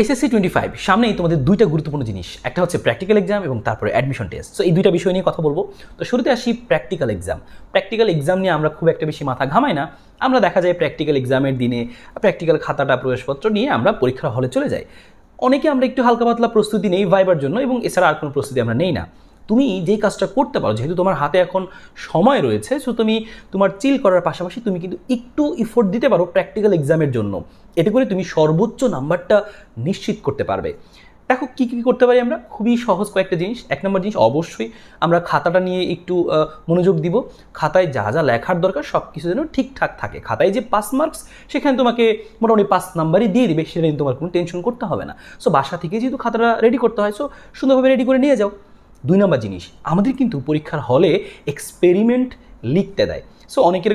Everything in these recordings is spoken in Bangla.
এসএসসি টোয়েন্টি ফাইভ সামনেই তোমাদের দুইটা গুরুত্বপূর্ণ জিনিস। একটা হচ্ছে প্র্যাকটিক্যাল এক্সাম এবং তারপরে অ্যাডমিশন টেস্ট সো এই দুইটা বিষয় নিয়ে কথা বলব। তো শুরুতে আসি প্র্যাকটিক্যাল এক্সাম প্র্যাকটিক্যাল এক্সাম নিয়ে আমরা খুব একটা বেশি মাথা ঘামাই না। আমরা দেখা যায় প্র্যাকটিক্যাল এক্সামের দিনে প্র্যাকটিক্যাল খাতাটা, প্রবেশপত্র নিয়ে আমরা পরীক্ষার হলে চলে যাই। অনেকে আমরা একটু হালকা পাতলা প্রস্তুতি নেই ভাইবার জন্য এবং এছাড়া আর কোনো প্রস্তুতি আমরা নেই না। তুমি যেই কাজটা করতে পারো, যেহেতু তোমার হাতে এখন সময় রয়েছে সো তুমি তোমার চিল করার পাশাপাশি তুমি কিন্তু একটু ইফোর্ট দিতে পারো প্র্যাকটিক্যাল এক্সামের জন্য। এতে করে তুমি সর্বোচ্চ নাম্বারটা নিশ্চিত করতে পারবে। দেখো, কী কী করতে পারি আমরা? খুবই সহজ কয়েকটা জিনিস। এক নম্বর জিনিস, অবশ্যই আমরা খাতাটা নিয়ে একটু মনোযোগ দিব। খাতায় যা যা লেখার দরকার সব কিছু যেন ঠিকঠাক থাকে। খাতায় যে পাস মার্কস সেখানে তোমাকে মোটামুটি পাঁচ নাম্বারই দিয়ে দিবে, সেটা নিয়ে তোমার কোনো টেনশন করতে হবে না। সো বাসা থেকে যেহেতু খাতাটা রেডি করতে হয় সো সুন্দরভাবে রেডি করে নিয়ে যাও। দুই নম্বর জিনিস, আমাদের কিন্তু পরীক্ষার হলে এক্সপেরিমেন্ট লিখতে দেয়। সো অনেকের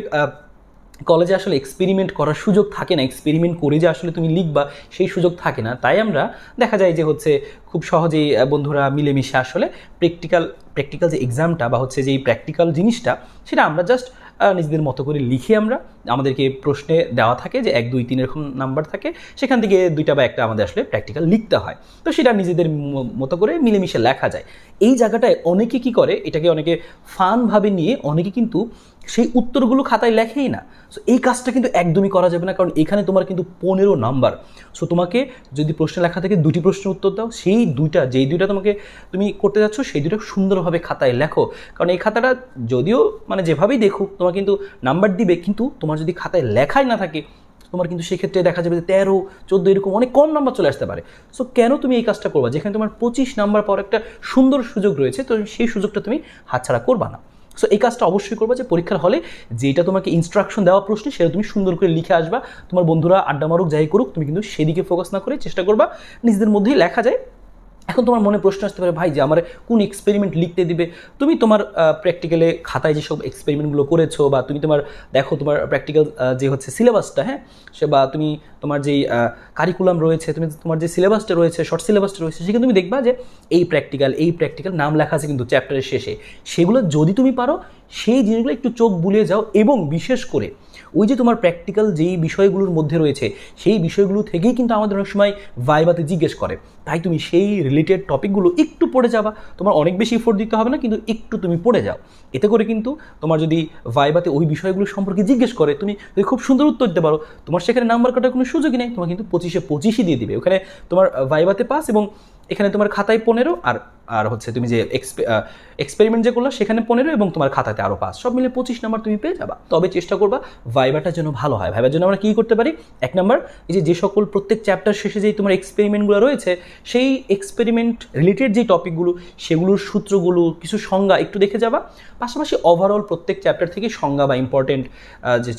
কলেজে আসলে এক্সপেরিমেন্ট করার সুযোগ থাকে না এক্সপেরিমেন্ট করে যে আসলে তুমি লিখবা, সেই সুযোগ থাকে না। তাই আমরা দেখা যায় যে হচ্ছে খুব সহজেই বন্ধুরা মিলেমিশে আসলে প্র্যাকটিক্যাল প্র্যাকটিক্যাল যে এক্সামটা বা হচ্ছে যে এই প্র্যাকটিক্যাল জিনিসটা, সেটা আমরা জাস্ট নিজেদের মতো করে লিখে আমরা। আমাদেরকে প্রশ্নে দেওয়া থাকে যে এক, দুই, তিন এরকম নাম্বার থাকে। সেখান থেকে দুইটা বা একটা আমাদের আসলে প্র্যাকটিক্যাল লিখতে হয়। তো সেটা নিজেদের মতো করে মিলেমিশে লেখা যায়। এই জায়গাটায় অনেকে কি করে, এটাকে অনেকে ফানভাবে নিয়ে অনেকে কিন্তু সেই উত্তরগুলো খাতায় লেখেই না। সো এই কাজটা কিন্তু একদমই করা যাবে না, কারণ এখানে তোমার কিন্তু পনেরো নাম্বার সো তোমাকে যদি প্রশ্ন লেখা থেকে দুটি প্রশ্নের উত্তর দাও। সেই দুইটা, যেই দুইটা তোমাকে তুমি করতে যাচ্ছ সেই দুটো সুন্দরভাবে খাতায় লেখো। কারণ এই খাতাটা যদিও মানে যেভাবেই দেখুক, তোমার কিন্তু নাম্বার দিবে, কিন্তু তোমার যদি খাতায় লেখাই না থাকে, তোমার কিন্তু সেক্ষেত্রে দেখা যাবে যে তেরো, চোদ্দ এরকম অনেক কম নাম্বার চলে আসতে পারে। সো কেন তুমি এই কাজটা করবা? যেখানে তোমার পঁচিশ নাম্বার পর একটা সুন্দর সুযোগ রয়েছে, তো সেই সুযোগটা তুমি হাতছাড়া করবা না। সো এই কাজটা অবশ্যই করবা যে পরীক্ষার হলে যেটা তোমাকে ইনস্ট্রাকশন দেওয়া প্রশ্নে, সেটা তুমি সুন্দর করে লিখে আসবা। তোমার বন্ধুরা আড্ডা মারুক, যাই করুক, তুমি কিন্তু সেদিকে ফোকাস না করে চেষ্টা করবা। নিজেদের মধ্যেই লেখা যায়। এখন তোমার মনে প্রশ্ন আসতে পারে, ভাই, যে আমার কোন এক্সপেরিমেন্ট লিখতে দিবে? তুমি তোমার প্র্যাকটিক্যালে খাতায় যেসব এক্সপেরিমেন্টগুলো করেছ বা তুমি তোমার, দেখো তোমার প্র্যাকটিক্যাল যে হচ্ছে সিলেবাসটা হ্যাঁ? সে বা তুমি তোমার যেই কারিকুলাম রয়েছে, তুমি তোমার যে সিলেবাসটা রয়েছে শর্ট সিলেবাসটা রয়েছে, সেখানে তুমি দেখবা যে এই প্র্যাকটিক্যাল এই প্র্যাকটিক্যাল নাম লেখা আছে কিন্তু চ্যাপ্টারের শেষে। সেগুলো যদি তুমি পারো সেই জিনিসগুলো একটু চোখ বুলিয়ে যাও এবং বিশেষ করে ওই যে তোমার প্র্যাকটিক্যাল যেই বিষয়গুলোর মধ্যে রয়েছে, সেই বিষয়গুলো থেকেই কিন্তু আমাদের অনেক সময় ভাইবাতে জিজ্ঞেস করে। তাই তুমি সেই রিলেটেড টপিকগুলো একটু পড়ে যাবা। তোমার অনেক বেশি এফোর্ট দিতে হবে না, কিন্তু একটু তুমি পড়ে যাও। এতে করে কিন্তু তোমার যদি ভাইবাতে ওই বিষয়গুলো সম্পর্কে জিজ্ঞেস করে, তুমি যদি খুব সুন্দর উত্তর দিতে পারো, তোমার সেখানে নাম্বার কাটার কোনো সুযোগই নেই, তোমার কিন্তু পঁচিশে পঁচিশই দিয়ে দিবে। ওখানে তোমার ভাইবাতে পাস এবং এখানে তোমার খাতায় পনেরো আর আর হচ্ছে তুমি যে এক্সপেরিমেন্ট যে করল সেখানে পনেরো এবং তোমার খাতাতে আরও পাস সব মিলে পঁচিশ নাম্বার তুমি পেয়ে যাবা। তবে চেষ্টা করবা ভাইবাটা যেন ভালো হয়। ভাইবার জন্য আমরা কী করতে পারি? এক নাম্বার এই যে যে সকল প্রত্যেক চ্যাপ্টার শেষে যেই তোমার এক্সপেরিমেন্টগুলো রয়েছে, সেই এক্সপেরিমেন্ট রিলেটেড যে টপিকগুলো সেগুলোর সূত্রগুলো, কিছু সংজ্ঞা একটু দেখে যাবা। পাশাপাশি ওভারঅল প্রত্যেক চ্যাপ্টার থেকে সংজ্ঞা বা ইম্পর্টেন্ট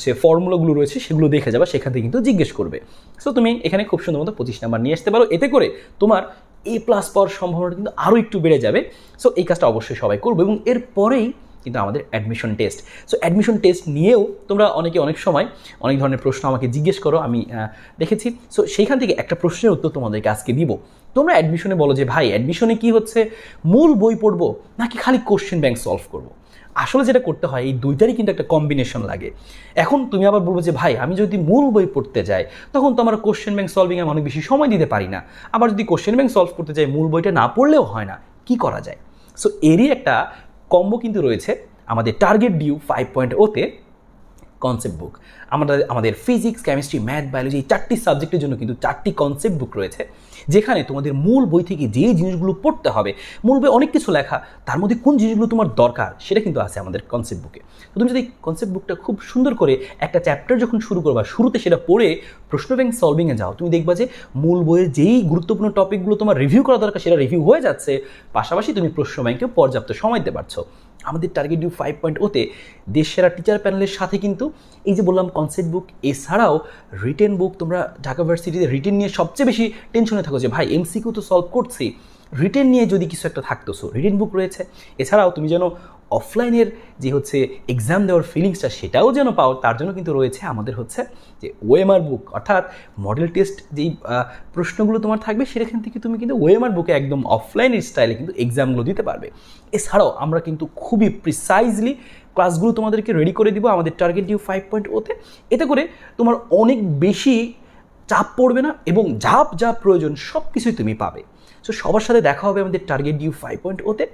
যে ফর্মুলাগুলো রয়েছে, সেগুলো দেখে যাবা। সেখান থেকে কিন্তু জিজ্ঞেস করবে। সো তুমি এখানে খুব সুন্দর মতো পঁচিশ নাম্বার নিয়ে আসতে পারো। এতে করে তোমার এ প্লাস পাওয়ার সম্ভাবনাটা কিন্তু আরও একটু বেড়ে যাবে। সো এই কাজটা অবশ্যই সবাই করবে এবং এরপরেই কিন্তু আমাদের admission test so admission test নিয়েও তোমরা অনেকে অনেক সময় অনেক ধরনের প্রশ্ন আমাকে জিজ্ঞেস করো, আমি দেখেছি। সো সেইখান থেকে একটা প্রশ্নের উত্তর তোমাদেরকে আজকে দিব। তোমরা অ্যাডমিশনে বলো যে, ভাই অ্যাডমিশনে কি হচ্ছে? মূল বই পড়ব নাকি খালি কোশ্চেন ব্যাংক সলভ করব? আসলে যেটা করতে হয়, এই দুইটারই কিন্তু একটা কম্বিনেশন লাগে। এখন তুমি আবার বলব যে, ভাই, আমি যদি মূল বই পড়তে যাই, তখন তো আমার কোশ্চেন ব্যাংক সলভিং সলভিংয়ে অনেক বেশি সময় দিতে পারি না। আবার যদি কোশ্চেন ব্যাংক সলভ করতে যাই, মূল বইটা না পড়লেও হয় না। কি করা যায়? সো এরই একটা কম্বো কিন্তু রয়েছে আমাদের টার্গেট ডিউ ফাইভ পয়েন্ট ওতে কনসেপ্ট বুক আমাদের আমাদের ফিজিক্স কেমিস্ট্রি ম্যাথ বায়োলজি এই চারটি সাবজেক্টের জন্য কিন্তু চারটি কনসেপ্ট বুক রয়েছে, যেখানে তোমাদের মূল বই থেকে যে জিনিসগুলো পড়তে হবে, মূল বই অনেক কিছু লেখা, তার মধ্যে কোন জিনিসগুলো তোমার দরকার, সেটা কিন্তু আছে আমাদের কনসেপ্ট বুকে তো তুমি যদি কনসেপ্ট বুকটা খুব সুন্দর করে একটা চ্যাপ্টার যখন শুরু করবা, শুরুতে সেটা পড়ে প্রশ্ন ব্যাংক সলভিংয়ে যাও, তুমি দেখবা যে মূল বইয়ের যেই গুরুত্বপূর্ণ টপিকগুলো তোমার রিভিউ করা দরকার, সেটা রিভিউ হয়ে যাচ্ছে, পাশাপাশি তুমি প্রশ্ন ব্যাংকেও পর্যাপ্ত সময় দিতে পারছ। আমাদের টার্গেট ডিউ ফাইভ পয়েন্ট ওতে দেশ সেরা টিচার প্যানেলের সাথে কিন্তু এই যে বললাম কনসেপ্ট বুক এছাড়াও রিটেন বুক তোমরা ঢাকা ভার্সিটিতে রিটেন নিয়ে সবচেয়ে বেশি টেনশনে থাকো যে, ভাই এমসিকিউ তো সলভ করছি। রিটেন নিয়ে যদি কিছু একটা থাকতো সো রিটেন বুক রয়েছে। এছাড়াও তুমি যেন অফলাইনের যে হচ্ছে এক্সাম দেওয়ার ফিলিংসটা সেটাও যেন পাও, তার জন্য কিন্তু রয়েছে আমাদের হচ্ছে যে ওএমআর বুক অর্থাৎ মডেল টেস্ট যেই প্রশ্নগুলো তোমার থাকবে সেখান থেকে তুমি কিন্তু ওএমআর বুকে একদম অফলাইনের স্টাইলে কিন্তু এক্সামগুলো দিতে পারবে। এছাড়াও আমরা কিন্তু খুবই প্রিসাইজলি ক্লাসগুলো তোমাদেরকে রেডি করে দিব আমাদের টার্গেট ডিউ ফাইভ পয়েন্ট ওতে এতে করে তোমার অনেক বেশি চাপ পড়বে না এবং যা যা প্রয়োজন সব কিছুই তুমি পাবে। সো সবার সাথে দেখা হবে আমাদের টার্গেট ডিউ ফাইভ পয়েন্ট ওতে